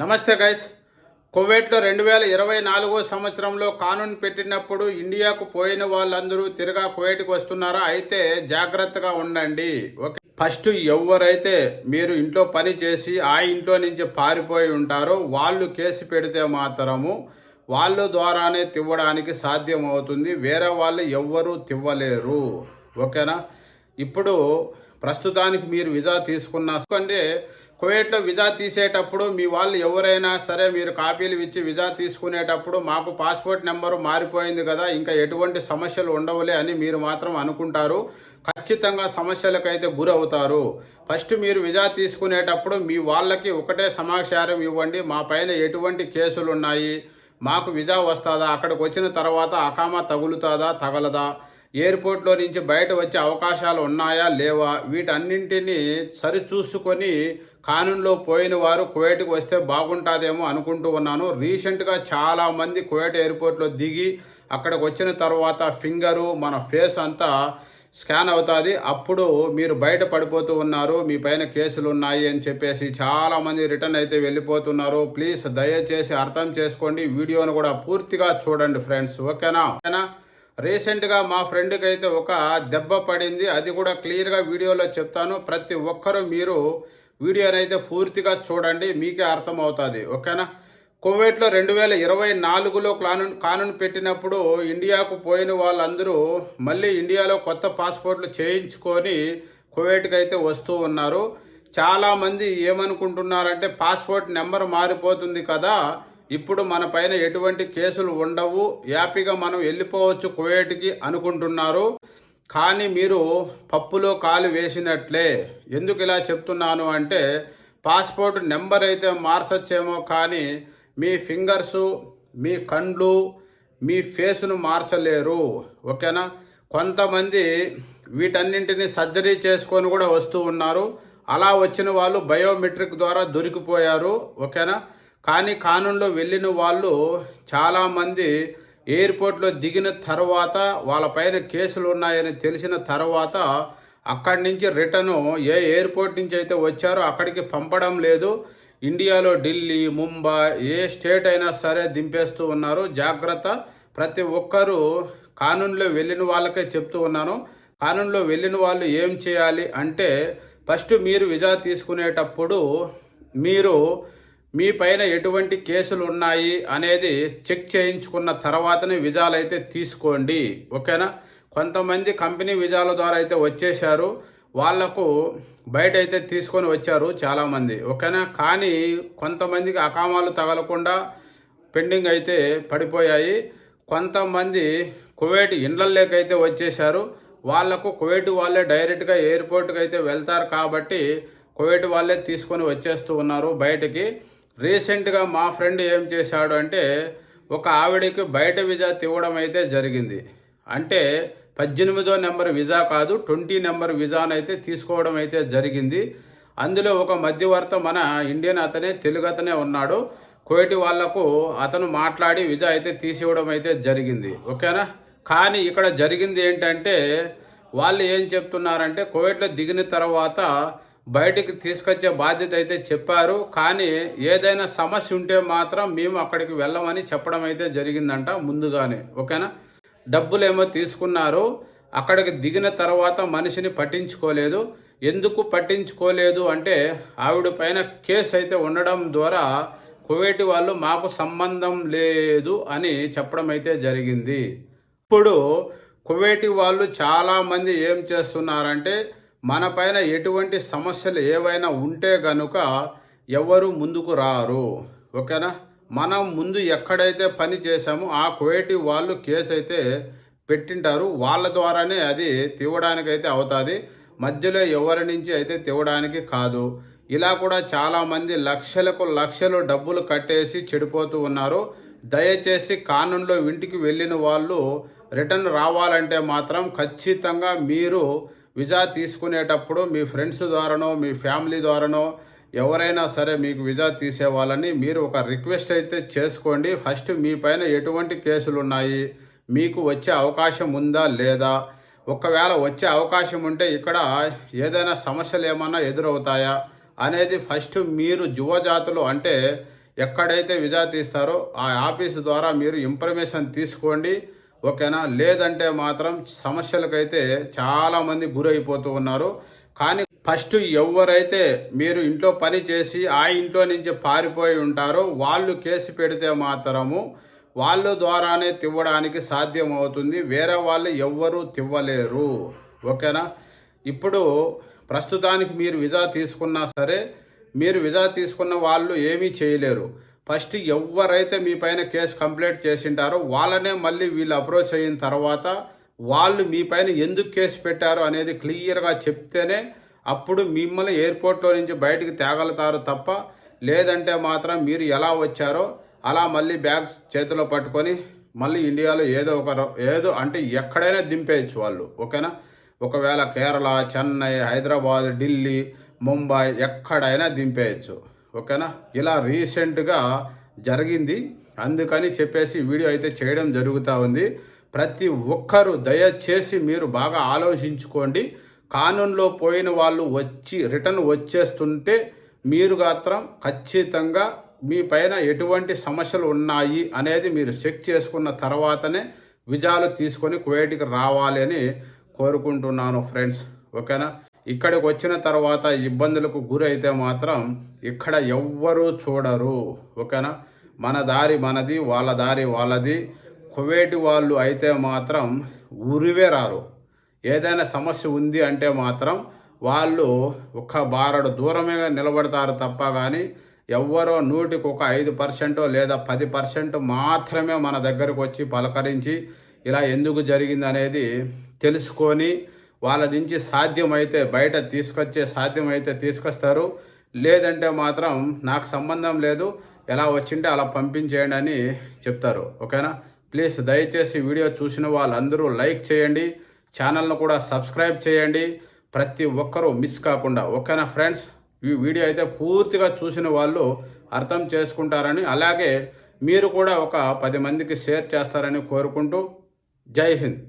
నమస్తే గైస్. కువైట్లో రెండు వేల ఇరవై నాలుగో సంవత్సరంలో కానూన్ పెట్టినప్పుడు ఇండియాకు పోయిన వాళ్ళందరూ తిరగా కువైట్కి వస్తున్నారా? అయితే జాగ్రత్తగా ఉండండి. ఓకే ఫస్ట్ ఎవరైతే మీరు ఇంట్లో పని చేసి ఆ ఇంట్లో నుంచి పారిపోయి ఉంటారో వాళ్ళు కేసు పెడితే మాత్రము వాళ్ళ ద్వారానే తివ్వడానికి సాధ్యం అవుతుంది వేరే వాళ్ళు ఎవ్వరూ తివ్వలేరు. ఓకేనా? ఇప్పుడు ప్రస్తుతానికి మీరు విజా తీసుకున్న అంటే కువైట్లో విజా తీసేటప్పుడు మీ వాళ్ళు ఎవరైనా సరే మీరు కాపీలు ఇచ్చి విజా తీసుకునేటప్పుడు మాకు పాస్పోర్ట్ నెంబరు మారిపోయింది కదా ఇంకా ఎటువంటి సమస్యలు ఉండవులే అని మీరు మాత్రం అనుకుంటారు. ఖచ్చితంగా సమస్యలకైతే గురవుతారు. ఫస్ట్ మీరు విజా తీసుకునేటప్పుడు మీ వాళ్ళకి ఒకటే సమాచారం ఇవ్వండి. మా పైన ఎటువంటి కేసులు ఉన్నాయి మాకు విజా వస్తుందా? అక్కడికి వచ్చిన తర్వాత అకామా తగులుతుందా? తగలదా? ఎయిర్పోర్ట్లో నుంచి బయట వచ్చే అవకాశాలు ఉన్నాయా లేవా? వీటన్నింటినీ సరిచూసుకొని కానూన్లో పోయిన వారు కువైట్కి వస్తే బాగుంటుందేమో అనుకుంటూ ఉన్నాను. రీసెంట్గా చాలామంది కువైట్ ఎయిర్పోర్ట్లో దిగి అక్కడికి వచ్చిన తర్వాత ఫింగరు మన ఫేస్ అంతా స్కాన్ అవుతుంది. అప్పుడు మీరు బయట పడిపోతూ ఉన్నారు మీ పైన కేసులు ఉన్నాయి అని చెప్పేసి చాలామంది రిటర్న్ అయితే వెళ్ళిపోతున్నారు. ప్లీజ్ దయచేసి అర్థం చేసుకోండి. వీడియోను కూడా పూర్తిగా చూడండి ఫ్రెండ్స్. ఓకేనా? ఓకేనా? రీసెంట్గా మా ఫ్రెండ్కి అయితే ఒక దెబ్బ పడింది. అది కూడా క్లియర్గా వీడియోలో చెప్తాను. ప్రతి ఒక్కరూ మీరు వీడియోని అయితే పూర్తిగా చూడండి మీకే అర్థమవుతుంది. ఓకేనా? కోవిడ్లో రెండు వేల ఇరవై నాలుగులో కానూన్ కానూన్ పెట్టినప్పుడు ఇండియాకు పోయిన వాళ్ళందరూ మళ్ళీ ఇండియాలో కొత్త పాస్పోర్ట్లు చేయించుకొని కువైట్కి అయితే వస్తూ ఉన్నారు. చాలామంది ఏమనుకుంటున్నారంటే పాస్పోర్ట్ నెంబర్ మారిపోతుంది కదా ఇప్పుడు మన పైన ఎటువంటి కేసులు ఉండవు. హ్యాపీగా మనం వెళ్ళిపోవచ్చు కువైట్కి అనుకుంటున్నారు. కానీ మీరు పప్పులో కాలు వేసినట్లే. ఎందుకు ఇలా చెప్తున్నాను అంటే పాస్పోర్ట్ నెంబర్ అయితే మార్చచ్చేమో కానీ మీ ఫింగర్సు మీ కండ్లు మీ ఫేస్ను మార్చలేరు. ఓకేనా? కొంతమంది వీటన్నింటినీ సర్జరీ చేసుకొని కూడా వస్తూ ఉన్నారు. అలా వచ్చిన వాళ్ళు బయోమెట్రిక్ ద్వారా దొరికిపోయారు. ఓకేనా? కానీ కానూన్లో వెళ్ళిన వాళ్ళు చాలామంది ఎయిర్పోర్ట్లో దిగిన తర్వాత వాళ్ళపైన కేసులు ఉన్నాయని తెలిసిన తర్వాత అక్కడి నుంచి రిటర్ను ఏ ఎయిర్పోర్ట్ నుంచి అయితే వచ్చారో అక్కడికి పంపడం లేదు. ఇండియాలో ఢిల్లీ ముంబై ఏ స్టేట్ అయినా సరే దింపేస్తూ ఉన్నారు. జాగ్రత్త. ప్రతి ఒక్కరూ కానూన్లో వెళ్ళిన వాళ్ళకే చెప్తూ ఉన్నాను. కానూన్లో వెళ్ళిన వాళ్ళు ఏం చేయాలి అంటే ఫస్ట్ మీరు విజా తీసుకునేటప్పుడు మీరు మీ పైన ఎటువంటి కేసులు ఉన్నాయి అనేది చెక్ చేయించుకున్న తర్వాతనే విజాలు అయితే తీసుకోండి. ఓకేనా? కొంతమంది కంపెనీ విజాల ద్వారా అయితే వచ్చేసారు వాళ్ళకు బయట అయితే తీసుకొని వచ్చారు చాలామంది. ఓకేనా? కానీ కొంతమందికి అకామాలు తగలకుండా పెండింగ్ అయితే పడిపోయాయి. కొంతమంది కువైట్ ఇండ్లలోకైతే వచ్చేసారు వాళ్ళకు కువైట్ వాళ్ళే డైరెక్ట్గా ఎయిర్పోర్ట్కి అయితే వెళ్తారు కాబట్టి కువైట్ వాళ్ళే తీసుకొని వచ్చేస్తూ ఉన్నారు బయటికి. రీసెంట్గా మా ఫ్రెండ్ ఏం చేశాడు అంటే ఒక ఆవిడకి బయట విజా తివ్వడం అయితే జరిగింది. అంటే పద్దెనిమిదో నెంబర్ విజా కాదు ట్వంటీ నెంబర్ విజానైతే తీసుకోవడం అయితే జరిగింది. అందులో ఒక మధ్యవర్త మన ఇండియన్ అతనే తెలుగు అతనే ఉన్నాడు. కోటి వాళ్ళకు అతను మాట్లాడి విజా అయితే తీసివ్వడం అయితే జరిగింది. ఓకేనా? కానీ ఇక్కడ జరిగింది ఏంటంటే వాళ్ళు ఏం చెప్తున్నారంటే కోవిడ్లో దిగిన తర్వాత బయటికి తీసుకొచ్చే బాధ్యత అయితే చెప్పారు. కానీ ఏదైనా సమస్య ఉంటే మాత్రం మేము అక్కడికి వెళ్ళమని చెప్పడం అయితే జరిగిందంట ముందుగానే. ఓకేనా? డబ్బులేమో తీసుకున్నారు. అక్కడికి దిగిన తర్వాత మనిషిని పట్టించుకోలేదు. ఎందుకు పట్టించుకోలేదు అంటే ఆవిడ పైన కేసు అయితే ఉండడం ద్వారా కువైట్ వాళ్ళు మాకు సంబంధం లేదు అని చెప్పడం అయితే జరిగింది. ఇప్పుడు కువైటి వాళ్ళు చాలామంది ఏం చేస్తున్నారంటే మన పైన ఎటువంటి సమస్యలు ఏవైనా ఉంటే గనుక ఎవరు ముందుకు రారు. ఓకేనా? మనం ముందు ఎక్కడైతే పని చేశామో ఆ కువైటి వాళ్ళు కేసు అయితే పెట్టింటారు. వాళ్ళ ద్వారానే అది తీవడానికి అయితే అవుతుంది. మధ్యలో ఎవరి నుంచి అయితే తీవడానికి కాదు. ఇలా కూడా చాలామంది లక్షలకు లక్షలు డబ్బులు కట్టేసి చెడిపోతూ ఉన్నారు. దయచేసి కానూన్లో ఇంటికి వెళ్ళిన వాళ్ళు రిటర్న్ రావాలంటే మాత్రం ఖచ్చితంగా మీరు విజా తీసుకునేటప్పుడు మీ ఫ్రెండ్స్ ద్వారానో మీ ఫ్యామిలీ ద్వారానో ఎవరైనా సరే మీకు విజా తీసేవాళ్ళని మీరు ఒక రిక్వెస్ట్ అయితే చేసుకోండి. ఫస్ట్ మీ పైన ఎటువంటి కేసులు ఉన్నాయి? మీకు వచ్చే అవకాశం ఉందా లేదా? ఒకవేళ వచ్చే అవకాశం ఉంటే ఇక్కడ ఏదైనా సమస్యలు ఏమైనా ఎదురవుతాయా? అనేది ఫస్ట్ మీరు యువజాతులు అంటే ఎక్కడైతే విజా తీస్తారో ఆ ఆఫీస్ ద్వారా మీరు ఇన్ఫర్మేషన్ తీసుకోండి. ఓకేనా? లేదంటే మాత్రం సమస్యలకైతే చాలామంది గురైపోతూ ఉన్నారు. కానీ ఫస్ట్ ఎవరైతే మీరు ఇంట్లో పని చేసి ఆ ఇంట్లో నుంచి పారిపోయి ఉంటారో వాళ్ళు కేసు పెడితే మాత్రము వాళ్ళ ద్వారానే తివ్వడానికి సాధ్యం అవుతుంది వేరే వాళ్ళు ఎవ్వరూ తివ్వలేరు. ఓకేనా? ఇప్పుడు ప్రస్తుతానికి మీరు విజా తీసుకున్నా సరే మీరు విజా తీసుకున్న వాళ్ళు ఏమీ చేయలేరు. ఫస్ట్ ఎవరైతే మీ పైన కేసు కంప్లైంట్ చేసింటారో వాళ్ళనే మళ్ళీ వీళ్ళు అప్రోచ్ అయిన తర్వాత వాళ్ళు మీ పైన ఎందుకు కేసు పెట్టారు అనేది క్లియర్గా చెప్తేనే అప్పుడు మిమ్మల్ని ఎయిర్పోర్ట్లో నుంచి బయటికి తేగలుగుతారు తప్ప లేదంటే మాత్రం మీరు ఎలా వచ్చారో అలా మళ్ళీ బ్యాగ్స్ చేతిలో పట్టుకొని మళ్ళీ ఇండియాలో ఏదో ఒక రో- ఏదో అంటే ఎక్కడైనా దింపేయచ్చు వాళ్ళు ఓకేనా? ఒకవేళ కేరళ చెన్నై హైదరాబాద్ ఢిల్లీ ముంబై ఎక్కడైనా దింపేయచ్చు. ఓకేనా? ఇలా రీసెంట్గా జరిగింది. అందుకని చెప్పేసి వీడియో అయితే చేయడం జరుగుతూ ఉంది. ప్రతి ఒక్కరూ దయచేసి మీరు బాగా ఆలోచించుకోండి. కానూన్లో పోయిన వాళ్ళు వచ్చి రిటర్న్ వచ్చేస్తుంటే మీరు మాత్రం ఖచ్చితంగా మీ పైన ఎటువంటి సమస్యలు ఉన్నాయి అనేది మీరు చెక్ చేసుకున్న తర్వాతనే విజయాలు తీసుకొని కువైట్కి రావాలి అని కోరుకుంటున్నాను ఫ్రెండ్స్. ఓకేనా? ఇక్కడికి వచ్చిన తర్వాత ఇబ్బందులకు గురైతే మాత్రం ఇక్కడ ఎవ్వరూ చూడరు. ఓకేనా? మన దారి మనది వాళ్ళ దారి వాళ్ళది. కువేటి వాళ్ళు అయితే మాత్రం ఉరివే రారు. ఏదైనా సమస్య ఉంది అంటే మాత్రం వాళ్ళు ఒక బారడు దూరమే నిలబడతారు తప్ప కానీ ఎవ్వరో నూటికి ఒక ఐదు పర్సెంటో లేదా పది పర్సెంట్ మాత్రమే మన దగ్గరకు వచ్చి పలకరించి ఇలా ఎందుకు జరిగింది అనేది తెలుసుకొని వాళ్ళ నుంచి సాధ్యమైతే బయట తీసుకొచ్చే సాధ్యమైతే తీసుకొస్తారు. లేదంటే మాత్రం నాకు సంబంధం లేదు ఎలా వచ్చింటే అలా పంపించేయండి అని చెప్తారు. ఓకేనా? ప్లీజ్ దయచేసి వీడియో చూసిన వాళ్ళందరూ లైక్ చేయండి ఛానల్ను కూడా సబ్స్క్రైబ్ చేయండి. ప్రతి ఒక్కరూ మిస్ కాకుండా ఓకేనా ఫ్రెండ్స్? ఈ వీడియో అయితే పూర్తిగా చూసిన వాళ్ళు అర్థం చేసుకుంటారని అలాగే మీరు కూడా ఒక పది మందికి షేర్ చేస్తారని కోరుకుంటూ జై హింద్.